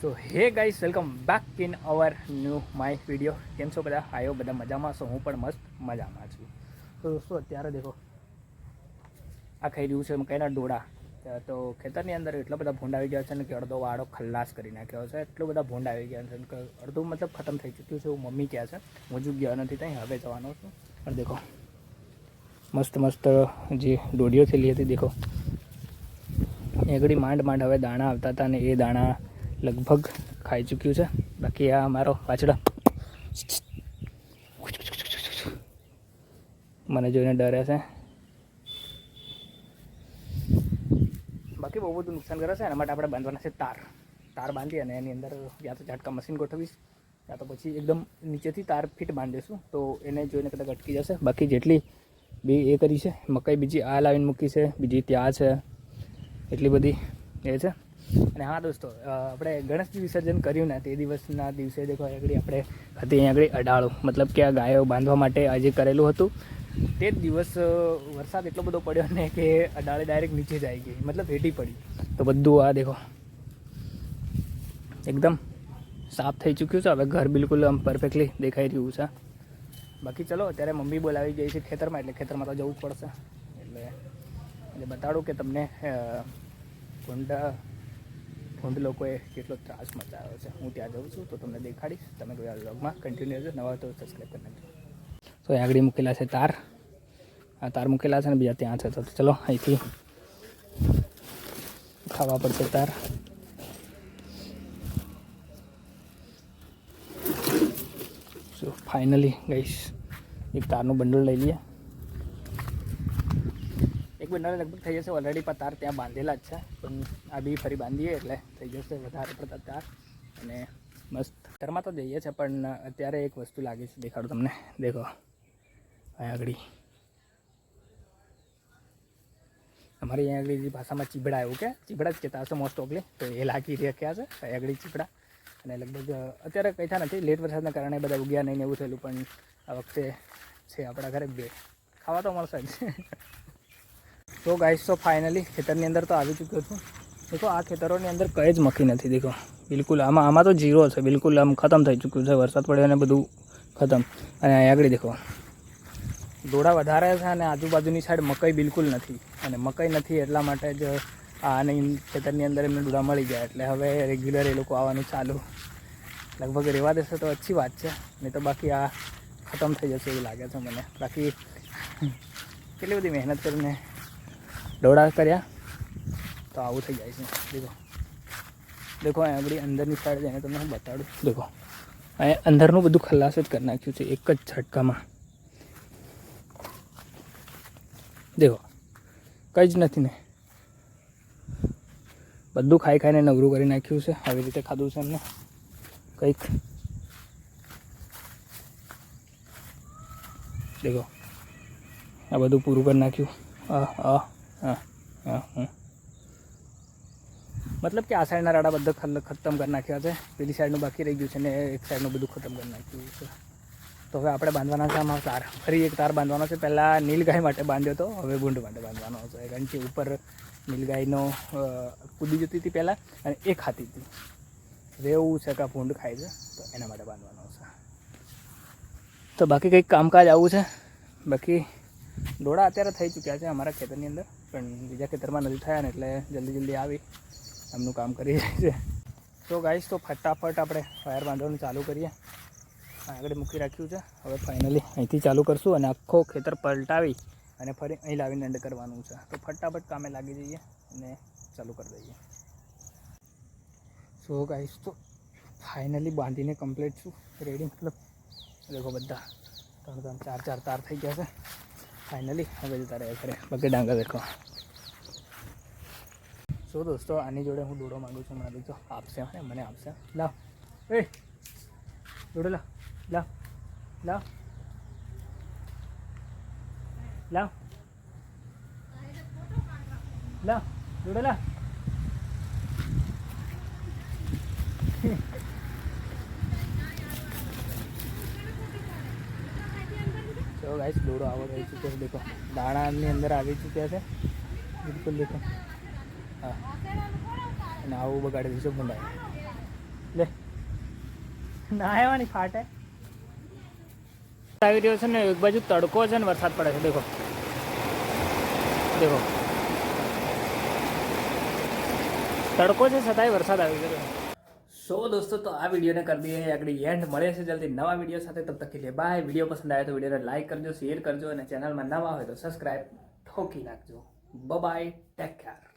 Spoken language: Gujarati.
So hey guys welcome back in our new my video કેમ છો બધા? આવ્યો બધા મજામાં? છો હું પણ મસ્ત મજામાં છું. તો દોસ્તો, અત્યારે દેખો, આ ખાઈ રહ્યું છે મકાઈના ડોળા તો ખેતરની અંદર એટલા બધા ભૂંડ આવી ગયા છે ને કે અડધો વાળો ખલ્લાસ કરી નાખ્યો છે. એટલું બધા ભૂંડ આવી ગયા છે કે અડધું મતલબ ખતમ થઈ ચૂક્યું છે. એવું મમ્મી કહે છે. હું હજુ ગયો નથી ત્યાં, હવે જવાનો છું. પણ દેખો, મસ્ત મસ્ત જે ડોડીઓ થયેલી હતી, દેખો. એગડી માંડ માંડ હવે દાણા આવતા હતા ને એ દાણા લગભગ ખાઈ ચૂક્યું છે. બાકી આ મારો પાછળ મને જોઈને ડરે છે. બાકી બહુ બધું નુકસાન કરે છે, એના માટે આપણે બાંધવાના છે તાર. તાર બાંધી અને એની અંદર યા તો ઝાટકા મશીન ગોઠવીશ, યા તો પછી એકદમ નીચેથી તાર ફિટ બાંધીશું, તો એને જોઈને કદાચ અટકી જશે. બાકી જેટલી બી એ કરી છે, મકાઈ બીજી આ લાવીને મૂકી છે, બીજી ત્યાં છે, એટલી બધી એ છે. અને હા દોસ્તો આપણે ગણેશજી વિસર્જન કર્યું ને તે દિવસના દિવસે દેખો આગળ આપણે હતી અહીં આગળ અડાળો મતલબ કે આ ગાયો બાંધવા માટે આજે કરેલું હતું. તે જ દિવસ વરસાદ એટલો બધો પડ્યો ને કે અડાળે ડાયરેક્ટ નીચે જ આવી ગઈ મતલબ હેઠી પડી. તો બધું આ દેખો. એકદમ સાફ થઈ ચૂક્યું છે હવે ઘર બિલકુલ આમ પરફેક્ટલી દેખાઈ રહ્યું છે. બાકી ચલો અત્યારે મમ્મી બોલાવી ગઈ છે ખેતરમાં એટલે ખેતરમાં તો જવું પડશે. એટલે એટલે બતાડું કે તમને અ, ભૂંડ લોકોએ કેટલો ત્રાસ મચાવ્યો છે. હું ત્યાં જઉં છું, તો તમને દેખાડીશ. તમે કોઈ વ્લોગમાં કન્ટિન્યુ રહેજો, નવા તો સબસ્ક્રાઈબ કરી નાખજો. તો એ આગળ મૂકેલા છે તાર. આ તાર મૂકેલા છે ને બીજા ત્યાં છે. તો ચલો, અહીંથી ખાવા પડશે તાર. સો ફાઇનલી ગઈશ એક તારનું બંડલ લઈ લઈએ. એક લગભગ થઈ જશે. ઓલરેડી પણ તાર ત્યાં બાંધેલા જ છે. પણ આ બી ફરી બાંધીએ એટલે થઈ જશે વધારે પડતા તાર. અને મસ્ત. ઘરમાં તો જઈએ છે પણ અત્યારે એક વસ્તુ લાગે છે. દેખાડું તમને. દેખો. અહીંયા આગળ. અમારી અહીંયા આગળ ભાષામાં ચીબડા એવું કે? ચીબડા જ કહેતા હશે મોસ્ટ ઓફલી તો એ લાગી રહ્યા છે, અહીંયા આગળ ચીબડા અને લગભગ અત્યારે કંઈ થયા નથી. લેટ વરસાદના કારણે બધા ઉગ્યા નહીં એવું થયેલું, પણ આ વખતે છે આપણા ઘરે બે. ખાવા તો મળશે જ. તો ગાઈસ તો ફાઇનલી ખેતરની અંદર તો આવી ચૂક્યો છું. દેખો, આ ખેતરોની અંદર કંઈ જ મખી નથી, દેખો. બિલકુલ, આમાં આમાં તો જીરો છે. બિલકુલ, આમ ખતમ થઈ ચૂક્યું છે. વરસાદ પડ્યો અને બધું ખતમ. અને અહીં આગળ દેખો. દોડા વધારે છે અને આજુબાજુની સાઈડ મકાઈ બિલકુલ નથી. અને મકાઈ નથી એટલા માટે જ આની ખેતરની અંદર એમને ડોડા મળી ગયા. એટલે હવે રેગ્યુલર એ લોકો આવવાનું ચાલુ. લગભગ રહેવા દેશે તો અચ્છી વાત છે. નહીં તો બાકી આ ખતમ થઈ જશે એવું લાગે છે મને. બાકી કેટલી બધી મહેનત કરીને દોડા કર્યા. તો આવું થઈ જાય છે. દેખો. દેખો બધી અંદરની સાઈડ જઈને તમને બતાડું દેખો. અહીંયા અંદરનું બધું ખલાસ જ કરી નાખ્યું છે, એક જ ઝટકામાં દેખો. કંઈ જ નથી ને. બધું ખાઈ ખાઈને નવરું કરી નાખ્યું છે. આવી રીતે ખાધું છે એમને. કંઈક. દેખો. આ બધું પૂરું કરી નાખ્યું. આ આ. હા હા હમ મતલબ કે આ સાઈડના રાડા બધા ખતમ કરી નાખ્યા છે. પેલી સાઈડનું બાકી રહી ગયું છે ને એક સાઈડનું બધું ખતમ કરી નાખ્યું છે. તો હવે આપણે બાંધવાના છે આમાં તાર. ફરી એક તાર બાંધવાનો છે. પહેલાં નીલગાય માટે બાંધ્યો હતો હવે ભૂંડ માટે બાંધવાનો છે. કારણ કે ઉપર નીલગાયનો કૂદી જતી હતી પહેલાં અને એ ખાતી હતી. એવું છે કે ભૂંડ ખાય છે, તો એના માટે બાંધવાનો છે. તો બાકી કંઈક કામકાજ આવું છે. બાકી ડોળા અત્યારે થઈ ચૂક્યા છે અમારા ખેતરની અંદર. પણ બીજા ખેતરમાં નથી થયા ને એટલે જલ્દી જલ્દી આવી, એમનું કામ કરી જાય છે. તો ગાઈશ તો ફટાફટ આપણે ફાયર બાંધવાનું ચાલુ કરીએ. આગળ મૂકી રાખ્યું છે. હવે ફાઇનલી અહીંથી ચાલુ કરશું અને આખો ખેતર પલટાવી અને ફરી અહીં લાવીને એન્ડ કરવાનું છે. તો ફટાફટ કામે લાગી જઈએ અને ચાલુ કરી દઈએ. સો ગાઈશ તો ફાઇનલી બાંધીને કમ્પ્લીટ છું. રેડી મતલબ, દેખો બધા, ત્રણ ત્રણ, ચાર ચાર તાર થઈ ગયા છે. ફાઇનલી હવે જતા રહ્યા ઘરે. બાકી ડાંગર દેખો. સો દોસ્તો, આની જોડે હું દોડો માગું છું, મને તો આપશે અને મને આપશે. લાવ. એ! દોડો, લાવ. લાવ. લાવ. લાવ. લાવ. દોડો, લાવ. તો ગાઈસ દોડો આવો રહી ચૂક્યો છે, દેખો. દાણાની અંદર આવી ચૂક્યા છે. બિલકુલ દેખો. હા. અને આવું બગાડી દઈશું ભૂંડાય લે. ના આવવાની ફાટે. આવી રહ્યો છે ને, એક બાજુ તડકો છે ને, વરસાદ પડે છે, દેખો. દેખો. તડકો છે, છતાંય વરસાદ આવી ગયો સો દોસ્તો તો આ વિડીયોને કરી દઈએ આગળ એન્ડ મળે છે જલ્દી નવા વીડિયો સાથે તબ તક લે બાય વીડિયો પસંદ આવે તો વિડીયોને લાઈક કરજો શેર કરજો અને ચેનલમાં નવા હોય તો સબસ્ક્રાઈબ ઠોકી નાખજો બાય ટેક કેર